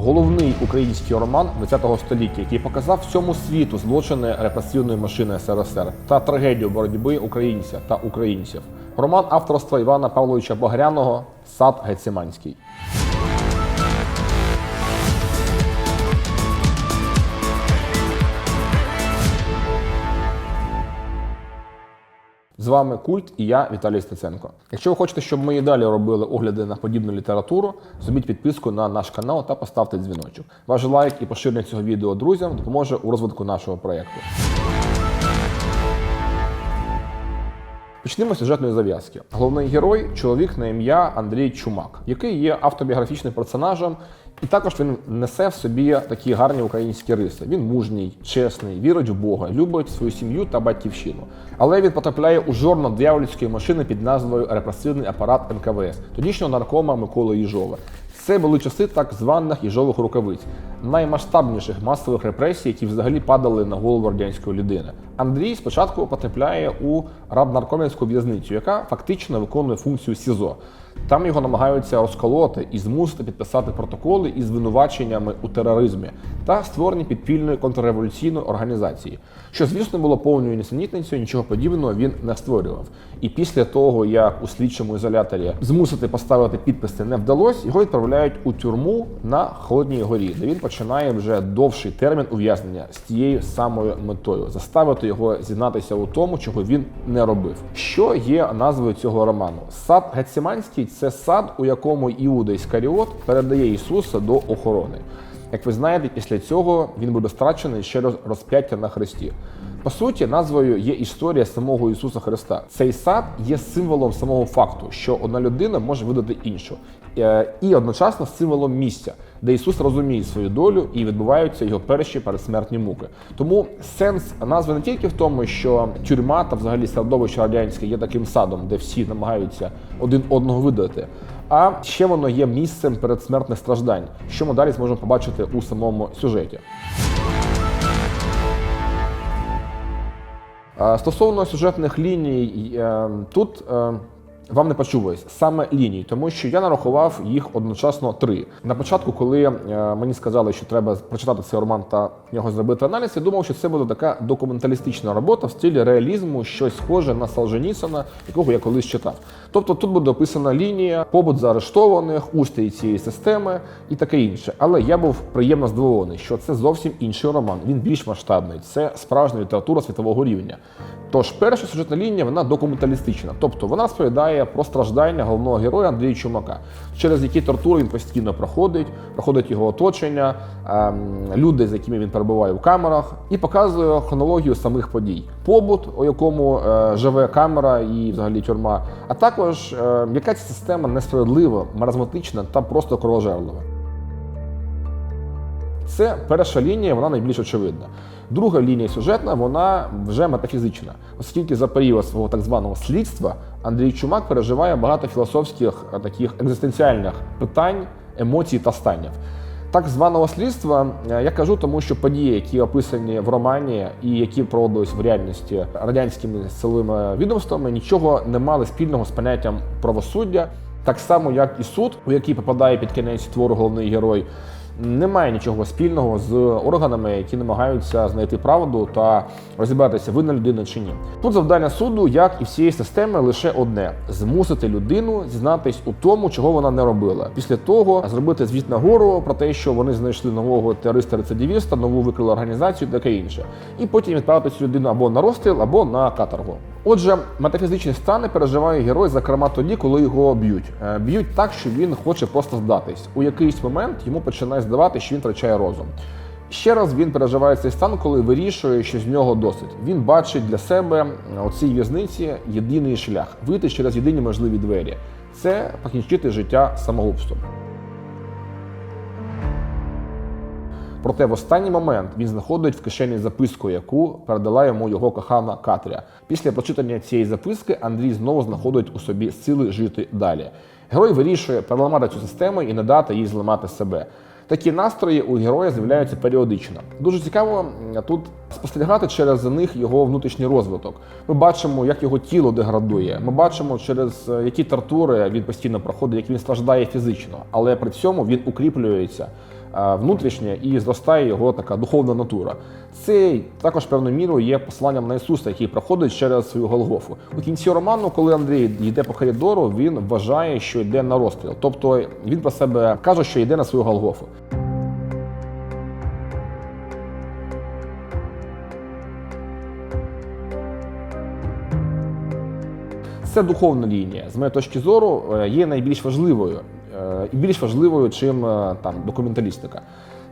головний український роман ХХ століття, який показав всьому світу злочини репресивної машини СРСР та трагедію боротьби українця та українців. Роман авторства Івана Павловича Багряного Сад Гециманський. З вами Культ і я, Віталій Стеценко. Якщо ви хочете, щоб ми і далі робили огляди на подібну літературу, зробіть підписку на наш канал та поставте дзвіночок. Ваш лайк і поширення цього відео друзям допоможе у розвитку нашого проєкту. Почнемо з сюжетної зав'язки. Головний герой чоловік на ім'я Андрій Чумак, який є автобіографічним персонажем, і також він несе в собі такі гарні українські риси. Він мужній, чесний, вірить в Бога, любить свою сім'ю та батьківщину. Але він потрапляє у жорно диявольської машини під назвою Репресивний апарат НКВС, тодішнього наркома Миколи Їжова. Це були часи так званих їжових рукавиць, наймасштабніших масових репресій, які взагалі падали на голову радянської людини. Андрій спочатку потрапляє у раднаркомівську в'язницю, яка фактично виконує функцію СІЗО. Там його намагаються розколоти і змусити підписати протоколи із звинуваченнями у тероризмі та створенні підпільної контрреволюційної організації, що, звісно, було повною нісенітницею, нічого подібного він не створював. І після того, як у слідчому ізоляторі змусити поставити підписи не вдалося, його відправляють у тюрму на Холодній горі, де він починає вже довший термін ув'язнення з тією самою метою заставити його зізнатися у тому, чого він не робив. Що є назвою цього роману? Сад Гециманський це сад, у якому Іуда Іскаріот передає Ісуса до охорони. Як ви знаєте, після цього він буде страчений через розп'яття на хресті. По суті, назвою є історія самого Ісуса Христа. Цей сад є символом самого факту, що одна людина може видати іншу, і одночасно символом місця, де Ісус розуміє свою долю і відбуваються його перші передсмертні муки. Тому сенс назви не тільки в тому, що тюрма та взагалі середовище радянське є таким садом, де всі намагаються один одного видати. А ще воно є місцем передсмертних страждань, що ми далі зможемо побачити у самому сюжеті. Е, Стосовно сюжетних ліній, е, тут е, вам не почулось саме ліній, тому що я нарахував їх одночасно три. На початку, коли е, мені сказали, що треба прочитати цей роман та в нього зробити аналіз, я думав, що це буде така документалістична робота в стилі реалізму, щось схоже на Солженіцина, якого я колись читав. Тобто тут буде описана лінія, побут заарештованих, устрій цієї системи і таке інше. Але я був приємно здивований, що це зовсім інший роман. Він більш масштабний. Це справжня література світового рівня. Тож перша сюжетна лінія вона документалістична, тобто вона розповідає про страждання головного героя Андрія Чумака, через які тортури він постійно проходить, проходить його оточення, ем, люди, з якими він перебуває в камерах, і показує хронологію самих подій, побут, у якому е, живе камера і взагалі тюрма, а також е, яка ця система несправедлива, маразматична та просто кровожерлива. Це перша лінія, вона найбільш очевидна. Друга лінія сюжетна, вона вже метафізична, оскільки за період свого так званого слідства Андрій Чумак переживає багато філософських таких екзистенціальних питань, емоцій та станів. Так званого слідства е, я кажу, тому що події, які описані в романі і які проводились в реальності радянськими силовими відомствами, нічого не мали спільного з поняттям правосуддя, так само як і суд, у який попадає під кінець твору головний герой немає нічого спільного з органами, які намагаються знайти правду та розібратися, винна людина чи ні. Тут завдання суду, як і всієї системи, лише одне: змусити людину зізнатись у тому, чого вона не робила. Після того зробити звіт на гору про те, що вони знайшли нового терориста-рецидивіста, нову викрили організацію, таке інше, і потім відправити цю людину або на розстріл, або на каторгу. Отже, метафізичні стани переживає герой, зокрема тоді, коли його б'ють. Е, Б'ють так, що він хоче просто здатись. У якийсь момент йому починає здавати, що він втрачає розум. Ще раз він переживає цей стан, коли вирішує, що з нього досить. Він бачить для себе у цій в'язниці єдиний шлях вийти через єдині можливі двері. Це покінчити життя самогубством. Проте в останній момент він знаходить в кишені записку, яку передала йому його кохана Катря. Після прочитання цієї записки Андрій знову знаходить у собі сили жити далі. Герой вирішує переламати цю систему і не дати їй зламати себе. Такі настрої у героя з'являються періодично. Дуже цікаво тут спостерігати через них його внутрішній розвиток. Ми бачимо, як його тіло деградує. Ми бачимо, через е, які тортури він постійно проходить, як він страждає фізично, але при цьому він укріплюється внутрішнє і зростає його така духовна натура. Це також певною мірою є посланням на Ісуса, який проходить через свою Голгофу. У кінці роману, коли Андрій йде по коридору, він вважає, що йде на розстріл. Тобто він про себе каже, що йде на свою Голгофу. Це духовна лінія, з моєї точки зору, е, є найбільш важливою е, і більш важливою, чим е, там документалістика.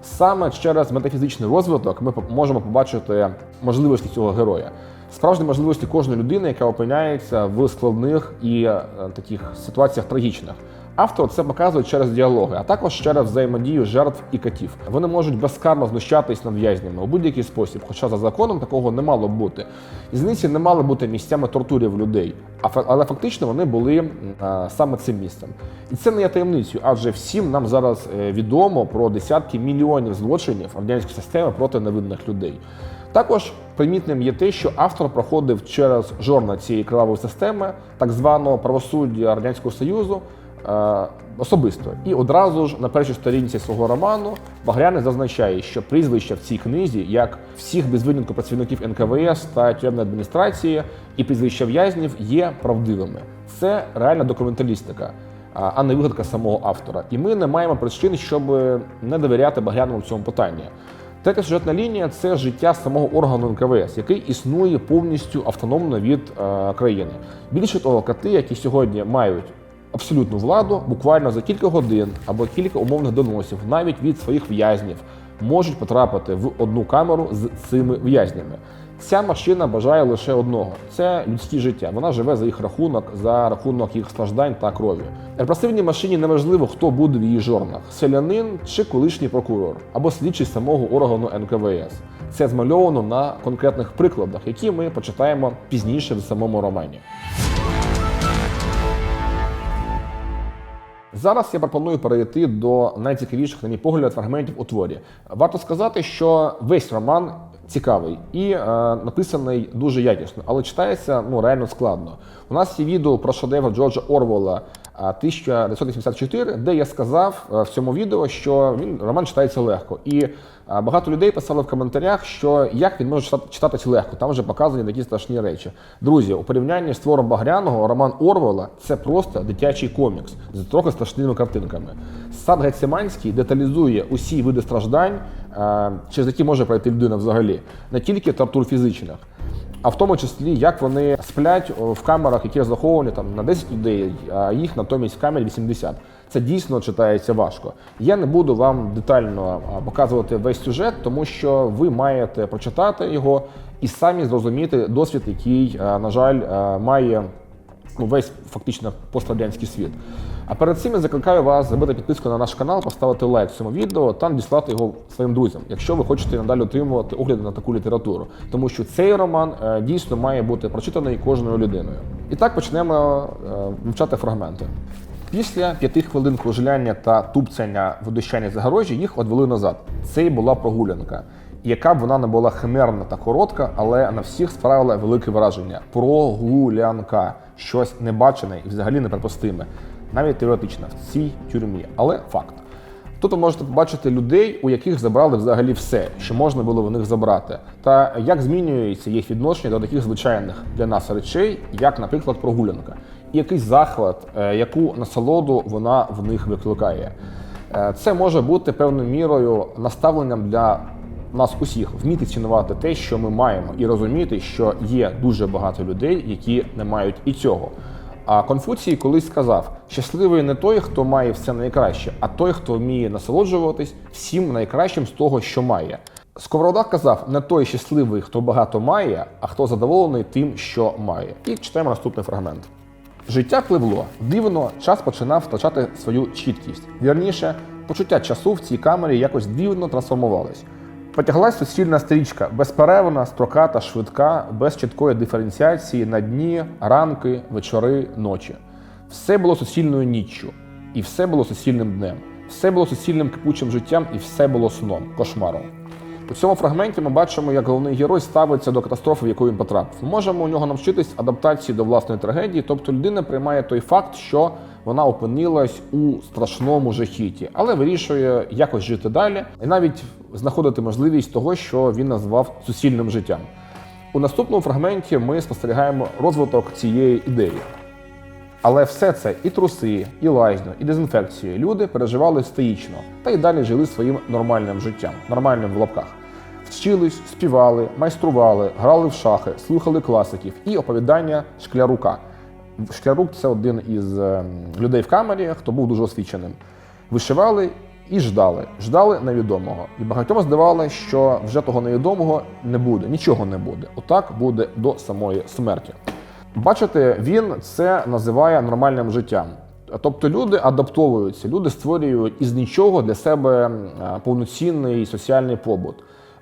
Саме через метафізичний розвиток ми можемо побачити можливості цього героя. Справжні можливості кожної людини, яка опиняється в складних і е, таких ситуаціях трагічних. Автор це показує через діалоги, а також через взаємодію жертв і катів. Вони можуть безкарно знущатись над в'язнями у будь-який спосіб, хоча за законом такого не мало бути. Ізниці не мали бути місцями тортурів людей, але фактично вони були саме цим місцем. І це не є таємницею, адже всім нам зараз е, відомо про десятки мільйонів злочинів радянської системи проти невинних людей. Також примітним є те, що автор проходив через жорна цієї кривавої системи, так званого правосуддя Радянського Союзу, особисто. І одразу ж на першій сторінці свого роману Багряний зазначає, що прізвища в цій книзі, як всіх без винятку працівників НКВС та тюремної адміністрації, і прізвища в'язнів є правдивими. Це реальна документалістика. А не вигадка самого автора. І ми не маємо причин, щоб не довіряти Багряному в цьому питанні. Третя сюжетна лінія це життя самого органу НКВС, який існує повністю автономно від е, країни. Більше того, кати, які сьогодні мають абсолютну владу, буквально за кілька годин або кілька умовних доносів, навіть від своїх в'язнів, можуть потрапити в одну камеру з цими в'язнями. Ця машина бажає лише одного це людське життя. Вона живе за їх рахунок, за рахунок їх страждань та крові. Репресивній машині неважливо, хто буде в її жорнах: селянин чи колишній прокурор, або слідчий самого органу НКВС. Це змальовано на конкретних прикладах, які ми почитаємо пізніше в самому романі. Зараз я пропоную перейти до найцікавіших, на мій погляд, фрагментів у творі. Варто сказати, що весь роман цікавий і е, написаний дуже якісно, але читається ну реально складно. У нас є відео про шедевр Джорджа Орвела е, 1984, де я сказав е, в цьому відео, що він роман читається легко. І е, багато людей писали в коментарях, що як він може читати, читатись легко, там вже показані такі страшні речі. Друзі, у порівнянні з твором Багряного, роман Орвела це просто дитячий комікс з трохи страшними картинками. Сад Гециманський деталізує усі види страждань, е, через які може пройти людина взагалі, не тільки тортур фізичних. А в тому числі, як вони сплять в камерах, які розраховані там на 10 людей, а їх натомість в камері 80. Це дійсно читається важко. Я не буду вам детально показувати весь сюжет, тому що ви маєте прочитати його і самі зрозуміти досвід, який, на жаль, має ну, весь фактично пострадянський світ. А перед цим я закликаю вас зробити підписку на наш канал, поставити лайк цьому відео та надіслати його своїм друзям, якщо ви хочете надалі отримувати огляди на таку літературу. Тому що цей роман е, дійсно має бути прочитаний кожною людиною. І так почнемо е, вивчати фрагменти. Після п'яти хвилин кружляння та тупцяння в дощаній загорожі їх одвели назад. Це й була прогулянка. Яка б вона не була химерна та коротка, але на всіх справила велике враження. Прогулянка щось небачене і взагалі неприпустиме, навіть теоретично в цій тюрмі, але факт. Тут ви можете побачити людей, у яких забрали взагалі все, що можна було в них забрати, та як змінюється їх відношення до таких звичайних для нас речей, як, наприклад, прогулянка, і який захват, е, яку насолоду вона в них викликає. Е, Це може бути певною мірою наставленням для нас усіх вміти цінувати те, що ми маємо, і розуміти, що є дуже багато людей, які не мають і цього. А Конфуцій колись сказав: щасливий не той, хто має все найкраще, а той, хто вміє насолоджуватись всім найкращим з того, що має. Сковорода казав: не той щасливий, хто багато має, а хто задоволений тим, що має. І читаємо наступний фрагмент. Життя пливло. Дивно, час починав втрачати свою чіткість. Вірніше, почуття часу в цій камері якось дивно трансформувалось. Потяглась суцільна стрічка, безперервна, строката, швидка, без чіткої диференціації на дні, ранки, вечори, ночі. Все було суцільною ніччю, і все було суцільним днем. Все було суцільним кипучим життям, і все було сном, кошмаром. У цьому фрагменті ми бачимо, як головний герой ставиться до катастрофи, в яку він потрапив. Можемо у нього навчитись адаптації до власної трагедії, тобто людина приймає той факт, що вона опинилась у страшному жахіті, але вирішує якось жити далі і навіть знаходити можливість того, що він назвав суцільним життям. У наступному фрагменті ми спостерігаємо розвиток цієї ідеї. Але все це і труси, і лайзню, і дезінфекцію люди переживали стоїчно та й далі жили своїм нормальним життям, нормальним в лапках. Вчились, співали, майстрували, грали в шахи, слухали класиків і оповідання шклярука. Шклярук це один із ем, людей в камері, хто був дуже освіченим. Вишивали і ждали, ждали невідомого. І багатьом здавалося, що вже того невідомого не буде, нічого не буде. Отак буде до самої смерті. Бачите, він це називає нормальним життям. Тобто люди адаптовуються, люди створюють із нічого для себе е, повноцінний соціальний побут.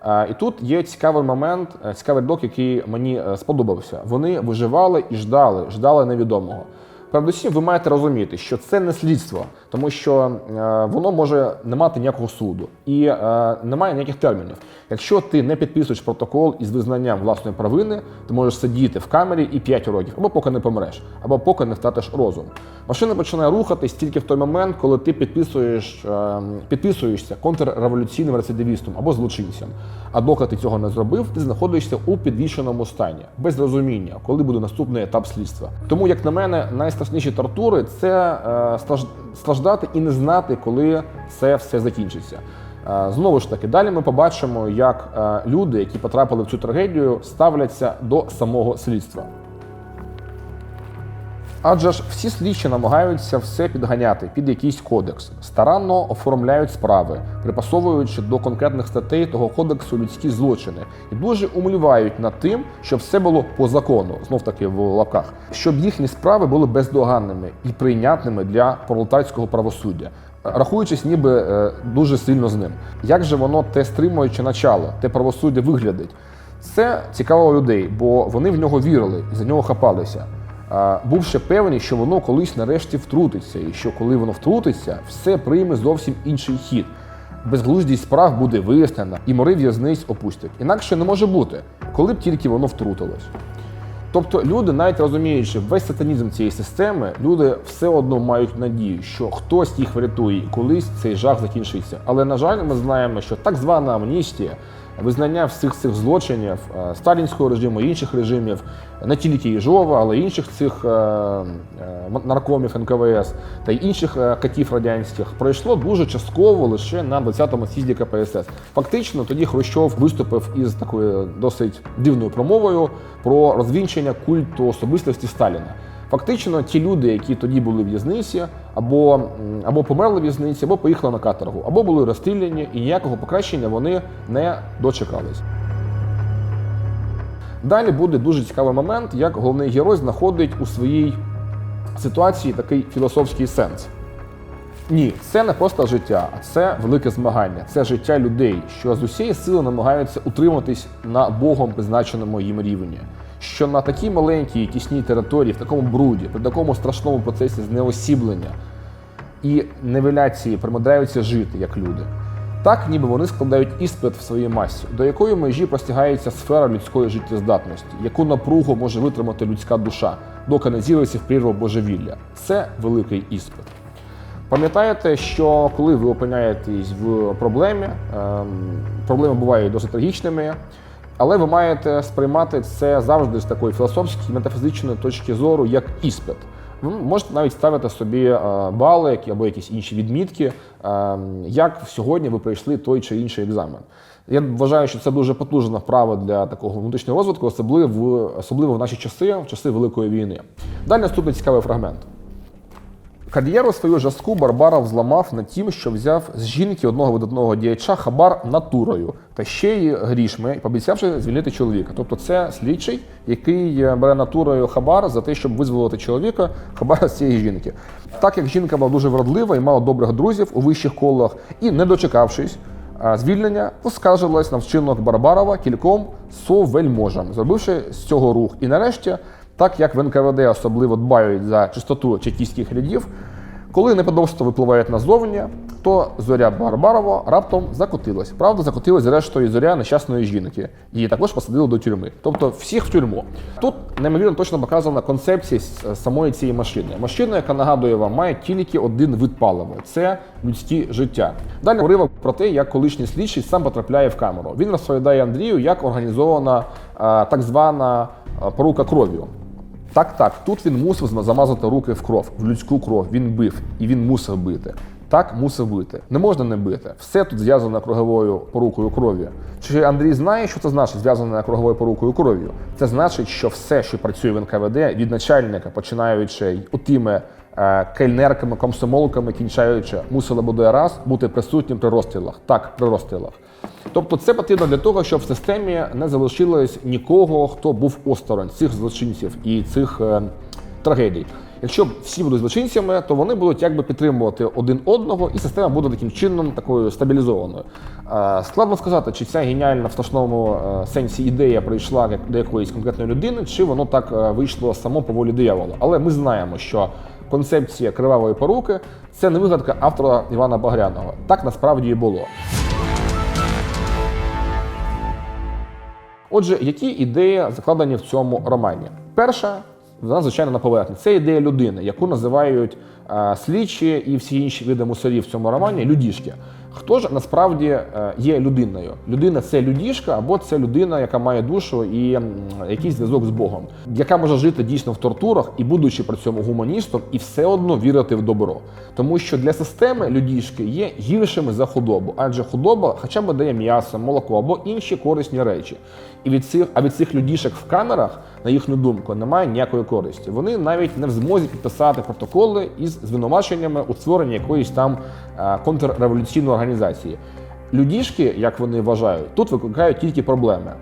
Е, І тут є цікавий момент, е, цікавий док, який мені сподобався. Вони виживали і ждали, ждали невідомого. Передусім, ви маєте розуміти, що це не слідство, тому що е, воно може не мати ніякого суду і е, немає ніяких термінів. Якщо ти не підписуєш протокол із визнанням власної провини, ти можеш сидіти в камері і 5 років, або поки не помреш, або поки не втратиш розум. Машина починає рухатись тільки в той момент, коли ти підписуєш, е, підписуєшся контрреволюційним рецидивістом або злочинцем. А доки ти цього не зробив, ти знаходишся у підвішеному стані, без розуміння, коли буде наступний етап слідства. Тому, як на мене, найстрашніші тортури це е, страж- страждати і не знати, коли це все закінчиться. Е, Знову ж таки, далі ми побачимо, як е, люди, які потрапили в цю трагедію, ставляться до самого слідства. Адже ж всі слідчі намагаються все підганяти під якийсь кодекс, старанно оформляють справи, припасовуючи до конкретних статей того кодексу людські злочини, і дуже умлівають над тим, щоб все було по закону, знов таки в лапках, щоб їхні справи були бездоганними і прийнятними для пролетарського правосуддя. Рахуючись, ніби е, дуже сильно з ним. Як же воно те стримуюче начало, те правосуддя виглядить? Це цікаво людей, бо вони в нього вірили і за нього хапалися. А, бувши певні, що воно колись нарешті втрутиться, і що коли воно втрутиться, все прийме зовсім інший хід. Безглуздість справ буде вияснена, і мори в'язниць опустять. Інакше не може бути, коли б тільки воно втрутилось. Тобто люди, навіть розуміючи весь сатанізм цієї системи, люди все одно мають надію, що хтось їх врятує і колись цей жах закінчиться. Але на жаль, ми знаємо, що так звана амністія, визнання всіх цих злочинів е, сталінського режиму, інших режимів, не тільки Єжова, але інших цих е, е, наркомів НКВС та інших катів радянських пройшло дуже частково лише на 20-му з'їзді КПСС. Фактично, тоді Хрущов виступив із такою досить дивною промовою про розвінчення культу особистості Сталіна. Фактично, ті люди, які тоді були в в'язниці, або, або померли в в'язниці, або поїхали на каторгу, або були розстріляні, і ніякого покращення вони не дочекались. Далі буде дуже цікавий момент, як головний герой знаходить у своїй ситуації такий філософський сенс. Ні, це не просто життя, а це велике змагання. Це життя людей, що з усієї сили намагаються утриматись на Богом призначеному їм рівні. Що на такій маленькій тісній території, в такому бруді, при такому страшному процесі знеосіблення і невеляції примудряються жити як люди. Так, ніби вони складають іспит в своїй масі, до якої межі простягається сфера людської життєздатності, яку напругу може витримати людська душа, доки не з'явиться в прірву божевілля. Це великий іспит. Пам'ятаєте, що коли ви опиняєтесь в проблемі, ем, проблеми бувають досить трагічними, але ви маєте сприймати це завжди з такої філософської метафізичної точки зору, як іспит. Ви можете навіть ставити собі е, бали або якісь інші відмітки, ем, як сьогодні ви пройшли той чи інший екзамен. Я вважаю, що це дуже потужна вправа для такого внутрішнього розвитку, особливо, особливо в наші часи, в часи Великої війни. Далі наступний цікавий фрагмент. Кар'єру свою жорстку Барбаров зламав на тім, що взяв з жінки одного видатного діяча хабар натурою та ще й грішми, пообіцявши звільнити чоловіка. Тобто це слідчий, який е, бере натурою хабар за те, щоб визволити чоловіка, хабар з цієї жінки. Так як жінка була дуже вродлива і мала добрих друзів у вищих колах, і не дочекавшись звільнення, поскаржилась на вчинок Барбарова кільком совельможам, зробивши з цього рух. І нарешті, так як в НКВД особливо дбають за чистоту чекістських рядів, коли неподобство випливає назовні, то зоря Барбарова раптом закотилась. Правда, закотилась зрештою зоря нещасної жінки. Її також посадили до тюрми. Тобто всіх в тюрму. Тут неймовірно точно показана концепція самої цієї машини. Машина, яка нагадує вам, має тільки один вид палива це людське життя. Далі уривок про те, як колишній слідчий сам потрапляє в камеру. Він розповідає Андрію, як організована а, так звана порука кров'ю. Так, так, тут він мусив замазати руки в кров, в людську кров. Він бив і він мусив бити. Так, мусив бити. Не можна не бити. Все тут зв'язано круговою порукою крові. Чи Андрій знає, що це значить зв'язане круговою порукою кров'ю? Це значить, що все, що працює в НКВД, від начальника, починаючи отими е, кельнерками, комсомолками, кінчаючи, мусило буде раз бути присутнім при розстрілах. Так, при розстрілах. Тобто це потрібно для того, щоб в системі не залишилось нікого, хто був осторонь цих злочинців і цих е, трагедій. Якщо всі будуть злочинцями, то вони будуть якби підтримувати один одного, і система буде таким чином такою стабілізованою. Е, складно сказати, чи ця геніальна в страшному е, сенсі ідея прийшла до якоїсь конкретної людини, чи воно так е, вийшло само по волі диявола. Але ми знаємо, що концепція кривавої поруки це не вигадка автора Івана Багряного. Так насправді і було. Отже, які ідеї закладені в цьому романі? Перша, вона звичайно на поверхні. Це ідея людини, яку називають е, слідчі і всі інші види мусорів в цьому романі людішки. Хто ж насправді е, є людиною? Людина це людішка, або це людина, яка має душу і якийсь зв'язок з Богом, яка може жити дійсно в тортурах і, будучи при цьому гуманістом, і все одно вірити в добро. Тому що для системи людішки є гіршими за худобу, адже худоба хоча б дає м'ясо, молоко або інші корисні речі. І від цих, а від цих людішок в камерах, на їхню думку, немає ніякої користі. Вони навіть не в змозі підписати протоколи із звинуваченнями у створенні якоїсь там е, контрреволюційної організації. Людішки, як вони вважають, тут викликають тільки проблеми.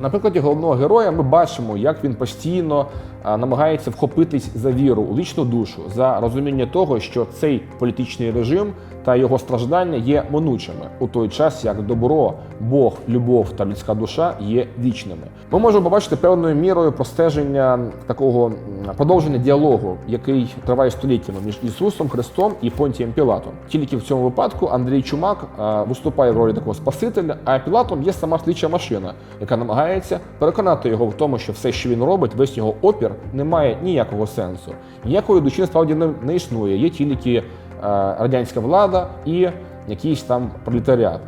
На прикладі головного героя ми бачимо, як він постійно намагається вхопитись за віру у вічну душу, за розуміння того, що цей політичний режим та його страждання є минучими у той час, як добро, Бог, любов та людська душа є вічними. Ми можемо побачити певною мірою простеження такого продовження діалогу, який триває століттями між Ісусом Христом і Понтієм Пілатом. Тільки в цьому випадку Андрій Чумак виступає в ролі такого спасителя, а Пілатом є сама слідча машина, яка намагається переконати його в тому, що все, що він робить, весь його опір, не має ніякого сенсу. Ніякої душі насправді не, не існує. Є тільки е, радянська влада і якийсь там пролетаріат.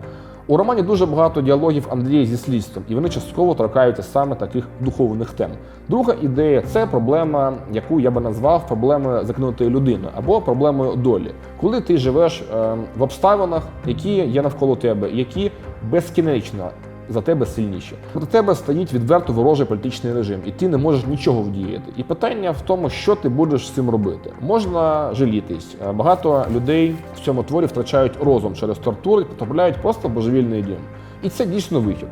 У романі дуже багато діалогів Андрія зі слідством, і вони частково торкаються саме таких духовних тем. Друга ідея це проблема, яку я би назвав проблемою закинутої людини або проблемою долі. Коли ти живеш е, в обставинах, які є навколо тебе, які безкінечно за тебе сильніші. Проти тебе стоїть відверто ворожий політичний режим, і ти не можеш нічого вдіяти. І питання в тому, що ти будеш з цим робити. Можна жалітись. Е, Багато людей в цьому творі втрачають розум через тортури, потрапляють просто божевільний дім. І це дійсно вихід.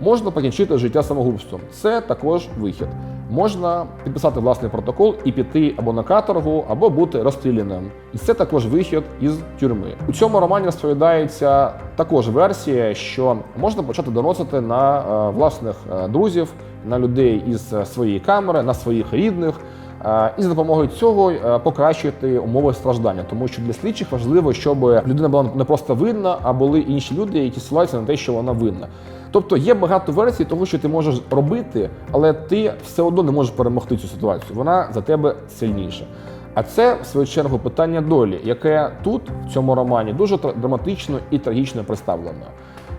Можна покінчити життя самогубством. Це також вихід. Можна підписати власний протокол і піти або на каторгу, або бути розстріляним. І це також вихід із тюрми. У цьому романі розповідається також версія, що можна почати доносити на е, власних е, друзів, на людей із е, своєї камери, на своїх рідних. І за допомогою цього покращити умови страждання, тому що для слідчих важливо, щоб людина була не просто винна, а були інші люди, які ссилаються на те, що вона винна. Тобто є багато версій того, що ти можеш робити, але ти все одно не можеш перемогти цю ситуацію. Вона за тебе сильніша. А це, в свою чергу, питання долі, яке тут, в цьому романі, дуже драматично і трагічно представлено.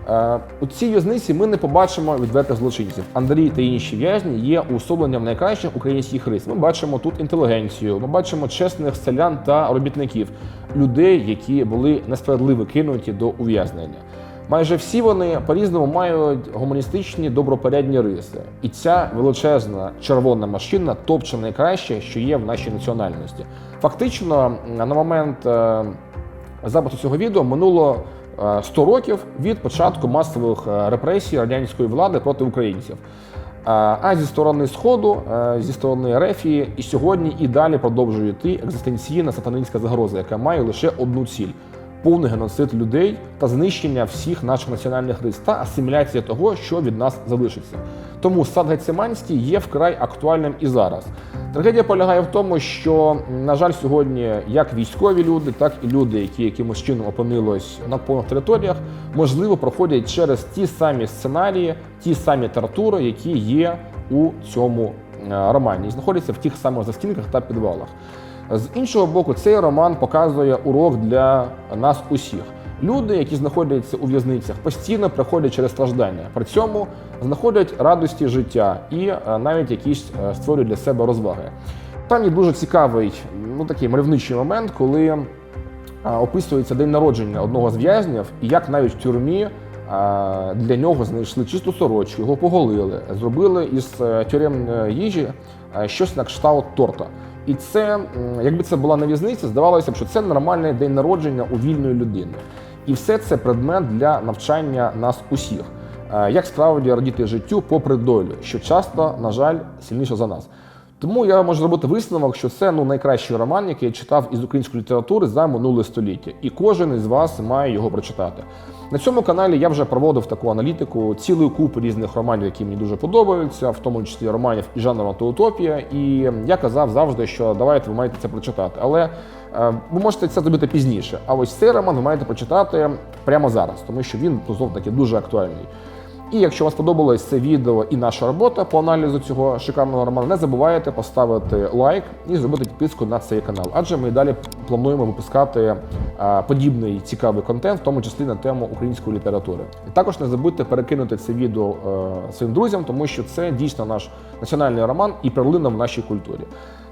Е, У цій в'язниці ми не побачимо відвертих злочинців. Андрій та інші в'язні є уособленням найкращих українських рис. Ми бачимо тут інтелігенцію, ми бачимо чесних селян та робітників, людей, які були несправедливо кинуті до ув'язнення. Майже всі вони по-різному мають гуманістичні добропорядні риси. І ця величезна червона машина топче найкраще, що є в нашій національності. Фактично, на момент е, запису цього відео минуло е, 100 років від початку масових е, репресій радянської влади проти українців. Е, А зі сторони Сходу, е, зі сторони Рефії, і сьогодні і далі продовжує йти екзистенційна сатанинська загроза, яка має лише одну ціль повний геноцид людей та знищення всіх наших національних рис та асиміляція того, що від нас залишиться. Тому сад Гециманський є вкрай актуальним і зараз. Трагедія полягає в тому, що, на жаль, сьогодні як військові люди, так і люди, які якимось чином опинились на повних територіях, можливо, проходять через ті самі сценарії, ті самі тортури, які є у цьому е, романі, і знаходяться в тих самих застінках та підвалах. З іншого боку, цей роман показує урок для нас усіх. Люди, які знаходяться у в'язницях, постійно проходять через страждання. При цьому знаходять радості життя і е, навіть якісь е, створюють для себе розваги. Там є дуже цікавий, ну такий мальовничий момент, коли е, описується день народження одного з в'язнів, і як навіть в тюрмі для нього знайшли чисту сорочку, його поголили, зробили із тюремної їжі щось на кшталт торта. І це, якби це була на в'язниці, здавалося б, що це нормальний день народження у вільної людини. І все це предмет для навчання нас усіх. Е, Як справді радіти життю попри долю, що часто, на жаль, сильніше за нас. Тому я можу зробити висновок, що це ну найкращий роман, який я читав із української літератури за минуле століття, і кожен із вас має його прочитати. На цьому каналі я вже проводив таку аналітику цілої купи різних романів, які мені дуже подобаються, в тому числі романів і жанру антиутопія. І я казав завжди, що давайте ви маєте це прочитати. Але е, ви можете це зробити пізніше. А ось цей роман ви маєте прочитати прямо зараз, тому що він ну, знов таки дуже актуальний. І якщо вам сподобалось це відео і наша робота по аналізу цього шикарного роману, не забувайте поставити лайк і зробити підписку на цей канал. Адже ми далі плануємо випускати подібний цікавий контент, в тому числі на тему української літератури. І також не забудьте перекинути це відео е, своїм друзям, тому що це дійсно наш національний роман і перлина в нашій культурі.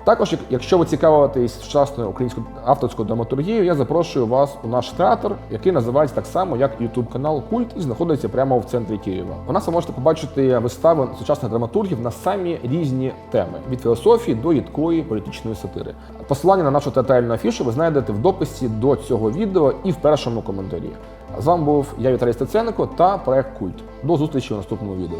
Також, якщо ви цікавитесь сучасною українською авторською драматургією, я запрошую вас у наш театр, який називається так само, як YouTube канал Культ, і знаходиться прямо в центрі Києва. У нас ви можете побачити вистави сучасних драматургів на самі різні теми від філософії до їдкої політичної сатири. Посилання на нашу театральну афішу ви знайдете в дописі до цього відео і в першому коментарі. З вами був я Віталій Стеценко та проект Культ. До зустрічі у наступному відео.